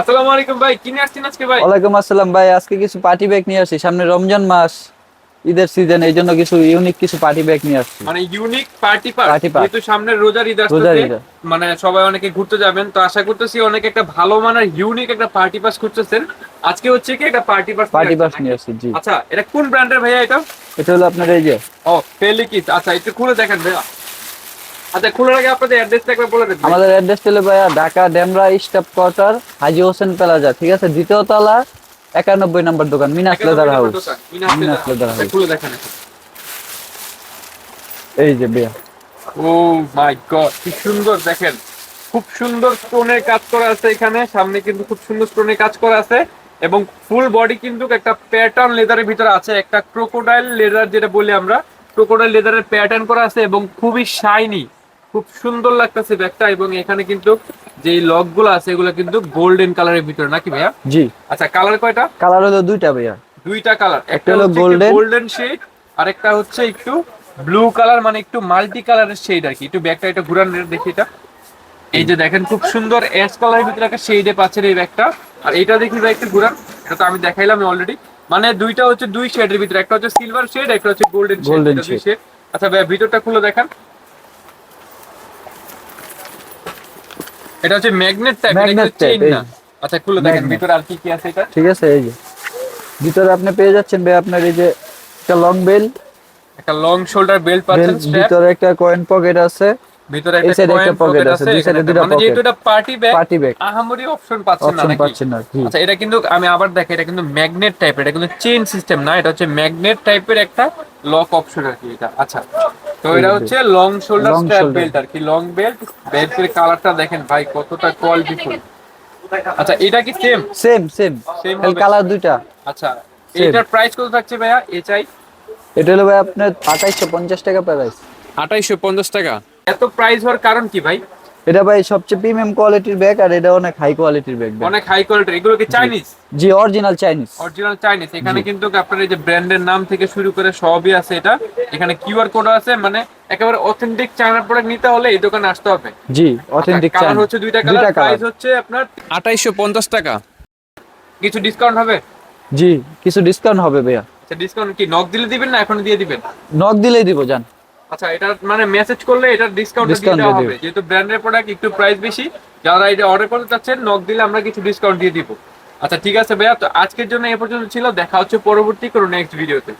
আসসালামু আলাইকুম ভাই কিনে আসছেন আজকে ভাই? ওয়ালাইকুম আসসালাম ভাই আজকে কিছু পার্টি ব্যাগ নিয়ে আসছি সামনে রমজান মাস ঈদের সিজন এই জন্য কিছু ইউনিক কিছু পার্টি ব্যাগ নিয়ে আসছি। মানে ইউনিক পার্টি পার্ট যেহেতু সামনে রোজার ঈদ আসছে মানে সবাই অনেকে ঘুরতে যাবেন তো আশা করতেছি অনেকে একটা ভালো মানের ইউনিক একটা পার্টি পাস খুঁজতেছেন। আজকে হচ্ছে কি একটা পার্টি পাস পার্টি বাস নিয়ে আসছি জি। আচ্ছা এটা কোন ব্র্যান্ডের ভাইয়া এটা? এটা হলো আপনার এই যে। ও ফেলিকিস আচ্ছা একটু খুলে দেখেন ভাইয়া। আচ্ছা খোলার আগে আপনাদের অ্যাড্রেসটা একবার বলে দেন। আমাদের অ্যাড্রেস হলো ভাইয়া Dhaka Demra staff quarter Haji Hossain plaza ঠিক আছে? দ্বিতীয় তলা একানব্বই নম্বর দোকান Minas leather house. Minas leather. House. খুলে দেখেন এই যে ভাইয়া। ও মাই গড কি সুন্দর দেখেন। খুব সুন্দর স্টোনের কাজ করা আছে এখানে সামনে কিন্তু খুব সুন্দর স্টোনের কাজ করা আছে এবং ফুল বডি কিন্তু একটা প্যাটার্ন লেদারের ভিতরে আছে একটা ক্রোকোডাইল লেদার যেটা বলি আমরা ক্রোকোডাইল লেদারের প্যাটার্ন করা আছে এবং খুবই শাইনি খুব সুন্দর লাগতেছে ব্যাগটা এবং এখানে কিন্তু যে লকগুলো আছে এগুলো কিন্তু গোল্ডেন কালারের ভিতরে নাকি ভাইয়া? জি। আচ্ছা কালার কয়টা? কালার হলো দুইটা ভাইয়া। দুইটা কালার একটা হলো golden। গোল্ডেন শেড আর একটা হচ্ছে একটু ব্লু কালার মানে একটু মাল্টি কালারের শেড আর কি। একটু ব্যাগটা এটা ঘুরান দেখি এটা। এই যে দেখেন খুব সুন্দর অ্যাশ কালারের ভিতরে একটা শেডে পাচ্ছেন এই ব্যাগটা। আর এটা দেখি ভাই একটু ঘুরান। এটা তো আমি দেখাইলাম অলরেডি মানে দুইটা হচ্ছে দুই শেডের ভিতরে একটা হচ্ছে সিলভার শেড একটা হচ্ছে গোল্ডেন শেড আচ্ছা ভাই ভিতরটা খুলে দেখান। এটা হচ্ছে ম্যাগনেট টাইপ চেইন না। আচ্ছা খুলে দেখেন ভিতরে আর কি কি আছে এটা? ঠিক আছে এই যে। ভিতরে আপনি পেয়ে যাচ্ছেন ভাই আপনার এই যে একটা লং বেল একটা লং শোল্ডার বেল্ট পাচ্ছেন ভিতরে একটা কয়েন পকেট আছে। ভিতরে একটা কয়েন পকেট আছে, দুই একটা- দুইটা মানে যেহেতু এটা পার্টি ব্যাগ পার্টি ব্যাগ আহামরি অপশন পাচ্ছেন না নাকি? পাচ্ছেন না আচ্ছা এটা কিন্তু আমি আবার দেখি এটা কিন্তু ম্যাগনেট টাইপের এটা কিন্তু চেইন সিস্টেম না এটা হচ্ছে ম্যাগনেট টাইপের একটা লক অপশন আর কি এটা। আচ্ছা। তো এটা হচ্ছে লং শোল্ডার স্ট্র্যাপ বেল্ট আর কি লং বেল্ট বেল্টের কালারটা দেখেন ভাই কতটা কোয়ালিটিফুল আচ্ছা এটা কি same same same same colour দুইটা। আচ্ছা। এটার প্রাইস কত থাকছে ভাইয়া এইচআই এটা হলো ভাই আপনার আঠাইশশো পঞ্চাশ টাকা প্রাইস আঠাইশো পঞ্চাশ টাকা। এত প্রাইস হওয়ার কারণ কি ভাই? এটা ভাই সবচেয়ে প্রিমিয়াম কোয়ালিটির ব্যাগ আর এটা অনেক হাই কোয়ালিটির ব্যাগ অনেক হাই কোয়ালিটি এগুলো কি চাইনিজ জি অরিজিনাল চাইনিজ অরিজিনাল চাইনিজ এখানে কিন্তু আপনার এই যে ব্র্যান্ডের নাম থেকে শুরু করে সবই আছে এটা। এখানে কিউআর কোড আছে মানে একেবারে অথেন্টিক চায়নার প্রোডাক্ট নিতে হলে এই দোকানে আসতে হবে। জি অথেন্টিক কালার হচ্ছে দুইটা কালার প্রাইস হচ্ছে আপনার আঠাইশো পঞ্চাশ টাকা। কিছু ডিসকাউন্ট হবে? জি কিছু ডিসকাউন্ট হবে ভাইয়া। আচ্ছা ডিসকাউন্ট কি? নক দিলে দিবেন না এখন দিয়ে দিবেন? নক দিলেই দিব জান। আচ্ছা এটা মানে মেসেজ করলে এটা ডিসকাউন্ট দিয়ে দেওয়া হবে যেহেতু ব্র্যান্ডের প্রোডাক্ট একটু প্রাইস বেশি যারা এটা অর্ডার করতে চাচ্ছেন নক দিলে আমরা কিছু ডিসকাউন্ট দিয়ে দিব। আচ্ছা ঠিক আছে ভাইয়া তো আজকের জন্য এ পর্যন্ত ছিল। দেখা হচ্ছে পরবর্তী কোনো নেক্সট ভিডিওতে